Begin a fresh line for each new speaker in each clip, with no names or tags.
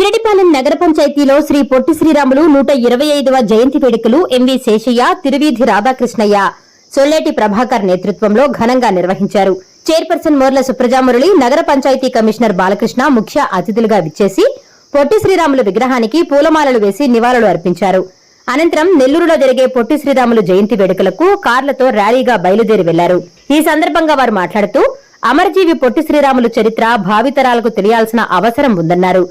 బుజ్జిరెడ్డిపాలెం నగర పంచాయతీలో శ్రీ పొట్టి శ్రీరాములు నూట ఇరవై ఐదవ జయంతి వేడుకలు ఎంవి శేషయ్య తిరువీధి రాధాకృష్ణయ్య సొల్లేటి ప్రభాకర్ నేతృత్వంలో ఘనంగా నిర్వహించారు. చైర్పర్సన్ మోర్ల సుప్రజామురళి నగర పంచాయతీ కమిషనర్ బాలకృష్ణ ముఖ్య అతిథులుగా విచ్చేసి పొట్టి శ్రీరాములు విగ్రహానికి పూలమాలలు వేసి నివాళులు అర్పించారు. అనంతరం నెల్లూరులో జరిగే పొట్టి శ్రీరాములు జయంతి వేడుకలకు కార్లతో ర్యాలీగా బయలుదేరి వెళ్ళారు. ఈ సందర్భంగా వారు మాట్లాడుతూ అమరజీవి పొట్టి శ్రీరాములు చరిత్ర భావితరాలకు తెలియాల్సిన అవసరం ఉందన్నారు.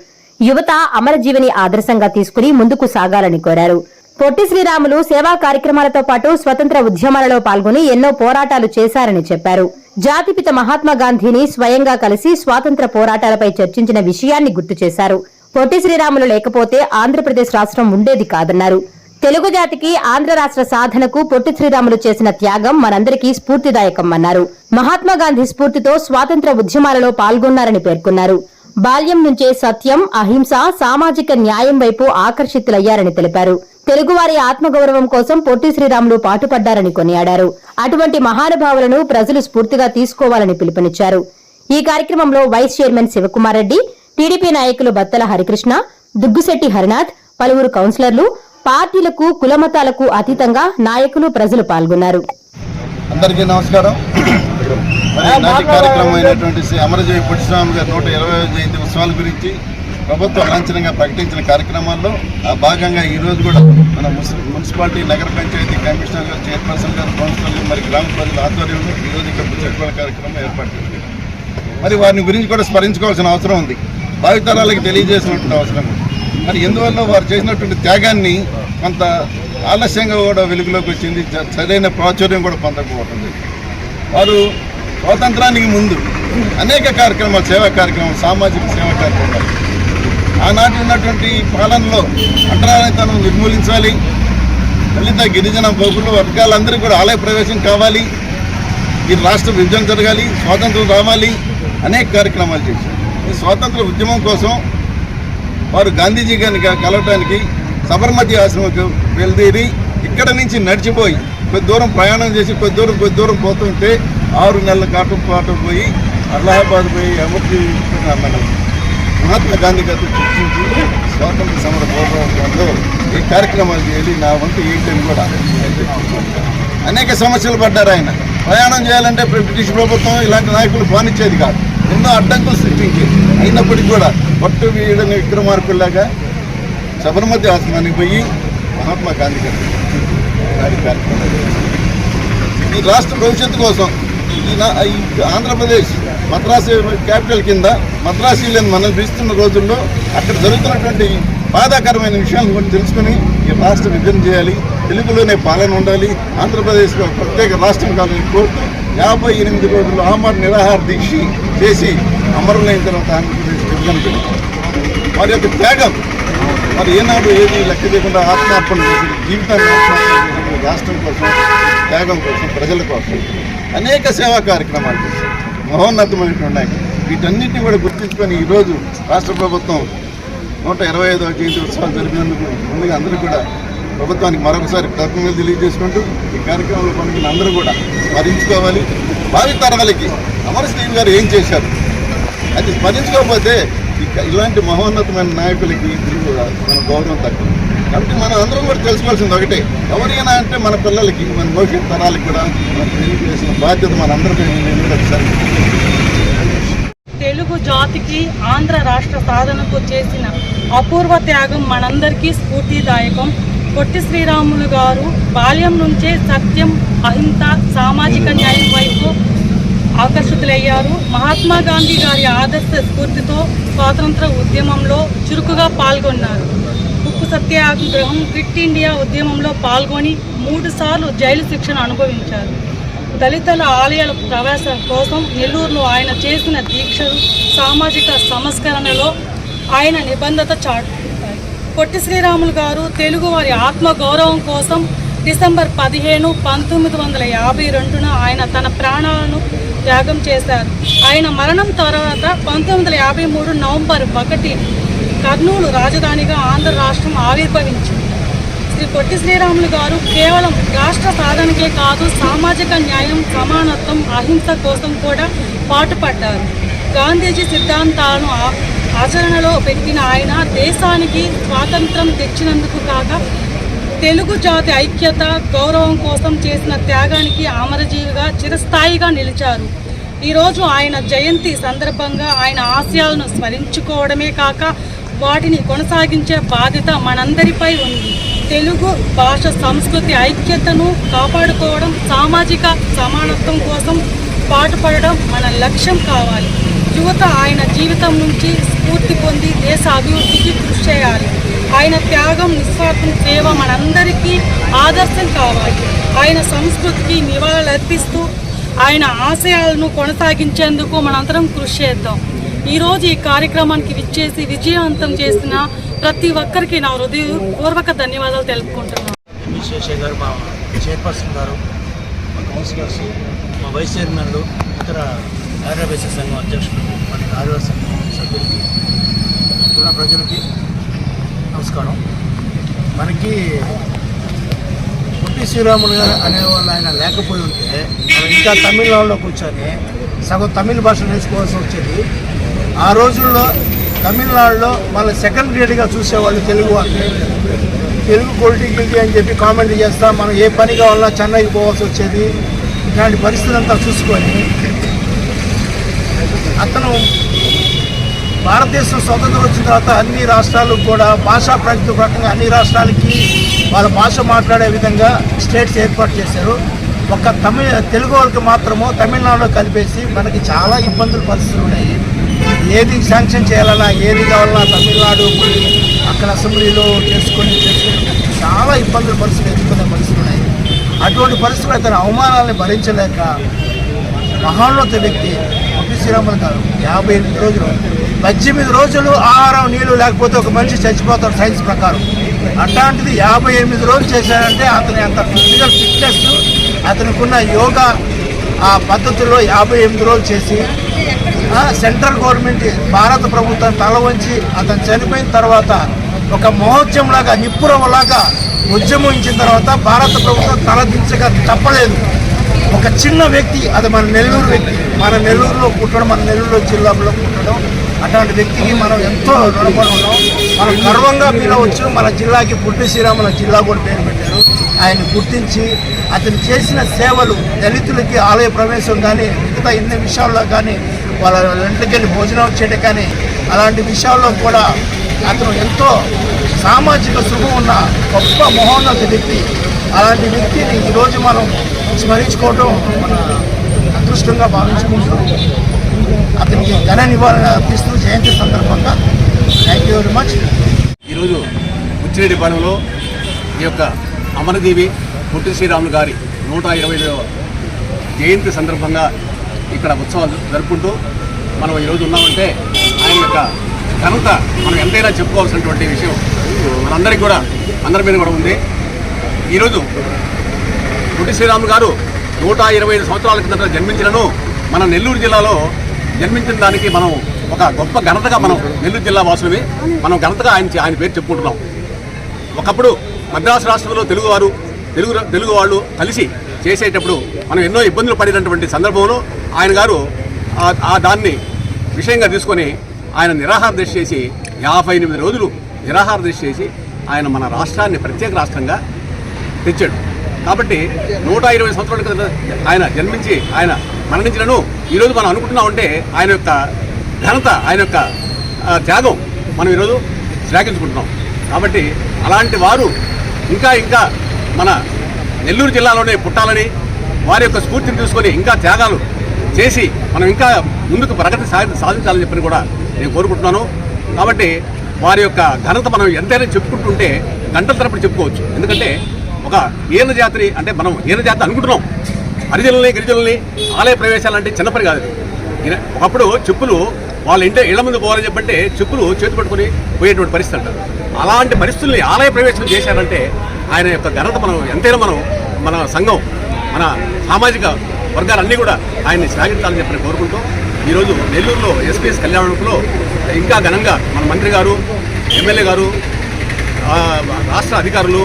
యువత అమరజీవిని ఆదర్శంగా తీసుకుని ముందుకు సాగాలని కోరారు. పొట్టి శ్రీరాములు సేవా కార్యక్రమాలతో పాటు స్వతంత్ర ఉద్యమాలలో పాల్గొని ఎన్నో పోరాటాలు చేశారని చెప్పారు. జాతిపిత మహాత్మా గాంధీని స్వయంగా కలిసి స్వాతంత్ర పోరాటాలపై చర్చించిన విషయాన్ని గుర్తు చేశారు. పొట్టి శ్రీరాములు లేకపోతే ఆంధ్రప్రదేశ్ రాష్ట్రం ఉండేది కాదన్నారు. తెలుగు జాతికి ఆంధ్ర రాష్ట్ర సాధనకు పొట్టి శ్రీరాములు చేసిన త్యాగం మనందరికీ స్ఫూర్తిదాయకం అన్నారు. మహాత్మా గాంధీ స్ఫూర్తితో స్వాతంత్ర ఉద్యమాలలో పాల్గొన్నారని పేర్కొన్నారు. బాల్యం నుంచే సత్యం అహింస సామాజిక న్యాయం వైపు ఆకర్షితులయ్యారని తెలిపారు. తెలుగువారి ఆత్మగౌరవం కోసం పొట్టి శ్రీరాములు పాటుపడ్డారని కొనియాడారు. అటువంటి మహానుభావులను ప్రజలు స్ఫూర్తిగా తీసుకోవాలని పిలుపునిచ్చారు. ఈ కార్యక్రమంలో vice chairman Shivakumar Reddy TDP నాయకులు బత్తల హరికృష్ణ దుగ్గుశెట్టి హరినాథ్ పలువురు కౌన్సిలర్లు పార్టీలకు కులమతాలకు అతీతంగా నాయకులు ప్రజలు పాల్గొన్నారు.
అందరికీ నమస్కారం. మరి నాటి కార్యక్రమం అయినటువంటి శ్రీ అమరజీవి పుట్టిస్వామి గారి నూట ఇరవై జయంతి ఉత్సవాల గురించి ప్రభుత్వం లాంఛనంగా ప్రకటించిన కార్యక్రమాల్లో ఆ భాగంగా ఈ రోజు కూడా మన మున్సి- మున్సిపాలిటీ నగర పంచాయతీ కమిషనర్ గారు చైర్పర్సన్ గారు కౌన్సిలర్లు మరి గ్రామ ప్రజల ఆధ్వర్యంలో ఈ రోజు ఇక్కడ చెప్పుకోవడం కార్యక్రమం ఏర్పాటు చేసింది మరి వారిని గురించి కూడా స్మరించుకోవాల్సిన అవసరం ఉంది. భావితరాలకు తెలియజేసినటువంటి అవసరం ఉంది. మరి ఎందువల్ల వారు చేసినటువంటి త్యాగాన్ని కొంత ఆలస్యంగా కూడా వెలుగులోకి వచ్చింది సరైన ప్రాచుర్యం కూడా పొందకపోతుంది వారు స్వాతంత్రానికి ముందు అనేక కార్యక్రమాలు సేవా కార్యక్రమాలు సామాజిక సేవా కార్యక్రమాలు. ఆనాటి ఉన్నటువంటి పాలనలో అంటరానితనం నిర్మూలించాలి. దళిత గిరిజన బహుళ వర్గాలందరికీ కూడా ఆలయ ప్రవేశం కావాలి. ఈ రాష్ట్ర విభజన జరగాలి స్వాతంత్రం రావాలి. అనేక కార్యక్రమాలు చేశారు. ఈ స్వాతంత్ర ఉద్యమం కోసం వారు గాంధీజీ గారిని కలవటానికి సబర్మతి ఆశ్రమకు బయలుదేరి ఇక్కడ నుంచి నడిచిపోయి కొద్ది దూరం ప్రయాణం చేసి కొద్ది దూరం కొద్ది దూరం పోతుంటే ఆరు నెలల కాటు పాటు పోయి అలహాబాద్ పోయి అమర్జీ మన మహాత్మా గాంధీ గారితో చర్చించి స్వాతంత్ర సమర పోరాటంలో ఈ కార్యక్రమాలు చేయాలి నా వంతు ఏంటని కూడా. అనేక సమస్యలు పడ్డారు ఆయన. ప్రయాణం చేయాలంటే బ్రిటిష్ ప్రభుత్వం ఇలాంటి నాయకులు పానిచ్చేది కాదు. ఎన్నో అడ్డంకులు సృష్టించేది. అయినప్పటికీ కూడా పట్టు వీడని విక్రమార్కుల్లాగా సబర్మతి ఆశ్రమానికి పోయి మహాత్మా గాంధీ గారు కార్యక్రమాలు ఈ రాష్ట్ర భవిష్యత్తు కోసం ఈ నా- ఆంధ్రప్రదేశ్ మద్రాసు క్యాపిటల్ కింద మద్రాసీలను మనం పిలుస్తున్న రోజుల్లో అక్కడ జరుగుతున్నటువంటి బాధాకరమైన విషయాలను కూడా తెలుసుకుని ఈ రాష్ట్ర విభజన చేయాలి. తెలుగులోనే పాలన ఉండాలి. ఆంధ్రప్రదేశ్ ప్రత్యేక రాష్ట్రం కావాలని కోరుతూ యాభై ఎనిమిది రోజులు ఆమర నిరాహార దీక్ష చేసి అమరులైన తర్వాత ఆంధ్రప్రదేశ్ విభజన వారి యొక్క త్యాగం మరి ఏనాడు ఏది లెక్క చేయకుండా ఆత్మార్పణ చేసి జీవితాన్ని ఆత్మార్పణ రాష్ట్రం కోసం త్యాగం కోసం ప్రజల కోసం అనేక సేవా కార్యక్రమాలు చేశారు మహోన్నతమైనటువంటి నాయకులు వీటన్నిటిని కూడా గుర్తించుకొని ఈరోజు రాష్ట్ర ప్రభుత్వం నూట ఇరవై ఐదవ జయంతి ఉత్సవాలు జరిపినందుకు ముందుగా అందరూ కూడా ప్రభుత్వానికి మరొకసారి కృతజ్ఞతలు తెలియజేసుకుంటూ ఈ కార్యక్రమంలో పాల్గొన్న అందరూ కూడా స్మరించుకోవాలి. భావి తరాలకి అమరశ్రీని గారు ఏం చేశారు? అది స్మరించుకోకపోతే ఇలాంటి మహోన్నతమైన నాయకులకి మన గౌరవం తక్కువ. కాబట్టి మనం అందరం కూడా తెలుసుకోవాల్సింది ఒకటే. ఎవరైనా అంటే మన పిల్లలకి మన భవిష్యత్ తరాలకి కూడా తెలియజేసిన బాధ్యత మన అందరికీ
తెలుగు జాతికి ఆంధ్ర రాష్ట్ర సాధనకు చేసిన అపూర్వ త్యాగం మనందరికీ స్ఫూర్తిదాయకం. పొట్టి శ్రీరాములు గారు బాల్యం నుంచే సత్యం అహింస సామాజిక న్యాయం వైపు ఆకర్షితులయ్యారు. మహాత్మా గాంధీ గారి ఆదర్శ స్ఫూర్తితో స్వాతంత్ర ఉద్యమంలో చురుకుగా పాల్గొన్నారు. సత్యాగ్రహం క్విట్ ఇండియా ఉద్యమంలో పాల్గొని మూడుసార్లు జైలు శిక్షను అనుభవించారు. దళితుల ఆలయాల ప్రవేశం కోసం నెల్లూరులో ఆయన చేసిన దీక్షలు సామాజిక సంస్కరణలో ఆయన నిబంధత చాటుతాయి పొట్టి శ్రీరాములు గారు తెలుగువారి ఆత్మ గౌరవం కోసం డిసెంబర్ పదిహేను పంతొమ్మిది వందల యాభై రెండున ఆయన తన ప్రాణాలను త్యాగం చేశారు. ఆయన మరణం తర్వాత పంతొమ్మిది వందల యాభై మూడు నవంబర్ ఒకటి కర్నూలు రాజధానిగా ఆంధ్ర రాష్ట్రం ఆవిర్భవించింది. శ్రీ పొట్టి శ్రీరాములు గారు కేవలం రాష్ట్ర సాధనకే కాదు సామాజిక న్యాయం సమానత్వం అహింస కోసం కూడా పాటుపడ్డారు. గాంధీజీ సిద్ధాంతాలను ఆచరణలో పెట్టిన ఆయన దేశానికి స్వాతంత్రం తెచ్చినందుకు కాక తెలుగు జాతి ఐక్యత గౌరవం కోసం చేసిన త్యాగానికి అమరజీవిగా చిరస్థాయిగా నిలిచారు. ఈరోజు ఆయన జయంతి సందర్భంగా ఆయన ఆశయాలను స్మరించుకోవడమే కాక వాటిని కొనసాగించే బాధ్యత మనందరిపై ఉంది. తెలుగు భాష సంస్కృతి ఐక్యతను కాపాడుకోవడం సామాజిక సమానత్వం కోసం పాటుపడడం మన లక్ష్యం కావాలి. యువత ఆయన జీవితం నుంచి స్ఫూర్తి పొంది దేశ అభివృద్ధికి కృషి చేయాలి. ఆయన త్యాగం నిస్వార్థం సేవ మనందరికీ ఆదర్శం కావాలి. ఆయన సంస్కృతికి నివాళులర్పిస్తూ ఆయన ఆశయాలను కొనసాగించేందుకు మనందరం కృషి చేద్దాం. ఈరోజు ఈ కార్యక్రమానికి విచ్చేసి విజయవంతం చేసిన ప్రతి ఒక్కరికి నా హృదయపూర్వక ధన్యవాదాలు తెలుపుకుంటున్నాను.
గారు మా చైర్పర్సన్ గారు మా కౌన్సిలర్స్ మా వైస్ చైర్మన్లు ఇతర ఆర్యవేశ సంఘం అధ్యక్షులు మన కార్యవర్శ సంఘం సభ్యులకి ఉన్న ప్రజలకి నమస్కారం. మనకి పొట్టి శ్రీరాములు గారు అనేవాళ్ళు ఆయన లేకపోయి ఉంటే ఇంకా తమిళనాడులో కూర్చొని సగం తమిళ భాష నేర్చుకోవాల్సి వచ్చేది ఆ రోజుల్లో తమిళనాడులో మళ్ళీ సెకండ్ గ్రేడ్గా చూసేవాళ్ళు తెలుగు వాళ్ళు. తెలుగు పొలిటికల్కి అని చెప్పి కామెంట్ చేస్తా మనం ఏ పని కావాలన్నా చెన్నైకి పోవాల్సి వచ్చేది. ఇలాంటి పరిస్థితి అంతా చూసుకొని అతను భారతదేశం స్వతంత్రం వచ్చిన తర్వాత అన్ని రాష్ట్రాలకు కూడా భాషా ప్రగతి ప్రకంగా అన్ని రాష్ట్రాలకి వాళ్ళ భాష మాట్లాడే విధంగా స్టేట్స్ ఏర్పాటు చేశారు. ఒక తమిళ తెలుగు వాళ్ళకి మాత్రము తమిళనాడులో కలిపేసి మనకి చాలా ఇబ్బందులు పరిస్థితులు ఉన్నాయి. ఏది శాంక్షన్ చేయాలన్నా ఏది కావాలన్నా తమిళనాడు అక్కడ అసెంబ్లీలో చేసుకొని చేసుకొని చాలా ఇబ్బందులు పరిస్థితులు ఎదుర్కొనే పరిస్థితులు ఉన్నాయి. అటువంటి పరిస్థితులు తన అవమానాలను భరించలేక మహోన్నత వ్యక్తి పొట్టి శ్రీరాములు గారు యాభై ఎనిమిది రోజులు పద్దెనిమిది రోజులు ఆహారం నీళ్ళు లేకపోతే ఒక మనిషి చచ్చిపోతాడు సైన్స్ ప్రకారం. అట్లాంటిది యాభై ఎనిమిది రోజులు చేశాడంటే అతని అంత ఫిజికల్ ఫిట్నెస్ అతనికి ఉన్న యోగా ఆ పద్ధతుల్లో యాభై ఎనిమిది రోజులు చేసి సెంట్రల్ గవర్నమెంట్ భారత ప్రభుత్వం తల వంచి అతను చనిపోయిన తర్వాత ఒక మహోత్సవంలాగా నిప్పురవలాగా ఉద్యమించిన తర్వాత భారత ప్రభుత్వం తలదించక తప్పలేదు. ఒక చిన్న వ్యక్తి అది మన నెల్లూరు వ్యక్తి. మన నెల్లూరులో పుట్టడం మన నెల్లూరు జిల్లాలో పుట్టడం అట్లాంటి వ్యక్తికి మనం ఎంతో రుణపడి ఉన్నాం. మనం గర్వంగా పిలవచ్చు మన జిల్లాకి పుట్టి శ్రీరాముల జిల్లా కూడా పేరు పెట్టారు. ఆయన గుర్తించి అతను చేసిన సేవలు దళితులకి ఆలయ ప్రవేశం కానీ మిగతా ఎన్ని విషయాల్లో కానీ వాళ్ళ ఇంట్లోకి వెళ్ళి భోజనం వచ్చేట కానీ అలాంటి విషయాల్లో కూడా అతను ఎంతో సామాజిక శుభం ఉన్న గొప్ప మహోన్నత వ్యక్తి. అలాంటి వ్యక్తిని ఈరోజు మనం స్మరించుకోవటం మన అదృష్టంగా భావించుకుంటూ అతనికి ఘన నివారణ అర్పిస్తూ జయంతి సందర్భంగా థ్యాంక్ యూ వెరీ మచ్
ఈరోజు ఉచ్చిరెడ్డిపాలెంలో ఈ యొక్క అమరదేవి పొట్టి శ్రీరాములు గారి నూట ఇరవై జయంతి సందర్భంగా ఇక్కడ ఉత్సవాలు జరుపుకుంటూ మనం ఈరోజు ఉన్నామంటే ఆయన యొక్క ఘనత మనం ఎంతైనా చెప్పుకోవాల్సినటువంటి విషయం. మనందరికీ కూడా అందరి మీద కూడా ఉంది. ఈరోజు పొట్టి శ్రీరాములు గారు నూట ఇరవై ఐదు సంవత్సరాల కిందట జన్మించినను మన నెల్లూరు జిల్లాలో జన్మించిన దానికి మనం ఒక గొప్ప ఘనతగా మనం నెల్లూరు జిల్లా వాసులవి మనం ఘనతగా ఆయన ఆయన పేరు చెప్పుకుంటున్నాం. ఒకప్పుడు మద్రాసు రాష్ట్రంలో తెలుగువారు తెలుగు తెలుగు వాళ్ళు కలిసి చేసేటప్పుడు మనం ఎన్నో ఇబ్బందులు పడినటువంటి సందర్భంలో ఆయన గారు ఆ- దాన్ని విషయంగా తీసుకొని ఆయన నిరాహార దృష్టి చేసి యాభై ఎనిమిది రోజులు నిరాహార దృష్టి చేసి ఆయన మన రాష్ట్రాన్ని ప్రత్యేక రాష్ట్రంగా తెచ్చాడు. కాబట్టి నూట ఇరవై సంవత్సరాల క్రితం ఆయన జన్మించి ఆయన మరణించినను ఈరోజు మనం అనుకుంటున్నామంటే ఆయన యొక్క ఘనత ఆయన యొక్క త్యాగం మనం ఈరోజు శ్లాఘించుకుంటున్నాం. కాబట్టి అలాంటి వారు ఇంకా ఇంకా మన నెల్లూరు జిల్లాలోనే పుట్టాలని వారి యొక్క స్ఫూర్తిని తీసుకొని ఇంకా త్యాగాలు చేసి మనం ఇంకా ముందుకు ప్రగతి సాధించాలని చెప్పని కూడా నేను కోరుకుంటున్నాను. కాబట్టి వారి యొక్క ఘనత మనం ఎంతైనా చెప్పుకుంటుంటే గంటల తరపున చెప్పుకోవచ్చు. ఎందుకంటే ఒక ఏన జాతిని అంటే మనం ఏన జాతి అనుకుంటున్నాం. హరిజనుల్ని గిరిజనుల్ని ఆలయ ప్రవేశాలు అంటే చిన్న పని కాదు ఒకప్పుడు చెప్పులు వాళ్ళ ఇంటి ఇళ్ళ ముందు పోవాలని చెప్పంటే చెప్పులు చేతి పట్టుకొని పోయేటువంటి పరిస్థితి అంటారు అలాంటి పరిస్థితుల్ని ఆలయ ప్రవేశం చేశారంటే ఆయన యొక్క ఘనత మనం ఎంతైనా మనం మన సంఘం మన సామాజిక వర్గాలన్నీ కూడా ఆయన్ని శ్లాఘించాలని చెప్పని కోరుకుంటూ ఈరోజు నెల్లూరులో ఎస్పీఎస్ కళ్యాణంలో ఇంకా ఘనంగా మన మంత్రి గారు ఎమ్మెల్యే గారు రాష్ట్ర అధికారులు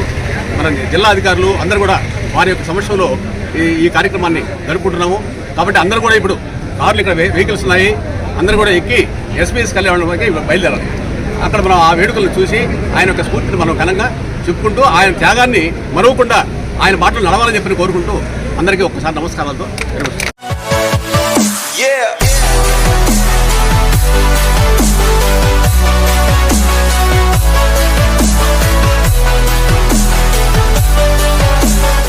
మన జిల్లా అధికారులు అందరూ కూడా వారి యొక్క సమక్షంలో ఈ ఈ కార్యక్రమాన్ని జరుపుకుంటున్నాము. కాబట్టి అందరూ కూడా ఇప్పుడు కార్లు ఇక్కడ వెహికల్స్ ఉన్నాయి. అందరూ కూడా ఎక్కి ఎస్పీఎస్ కళ్యాణంలోకి బయలుదేరాలి. అక్కడ మనం ఆ వేడుకలను చూసి ఆయన యొక్క స్ఫూర్తిని మనం ఘనంగా చెప్పుకుంటూ ఆయన త్యాగాన్ని మరవకుండా ఆయన మాటలు నడవాలని చెప్పి కోరుకుంటూ అందరికీ ఒక్కసారి నమస్కారాలతో Yeah!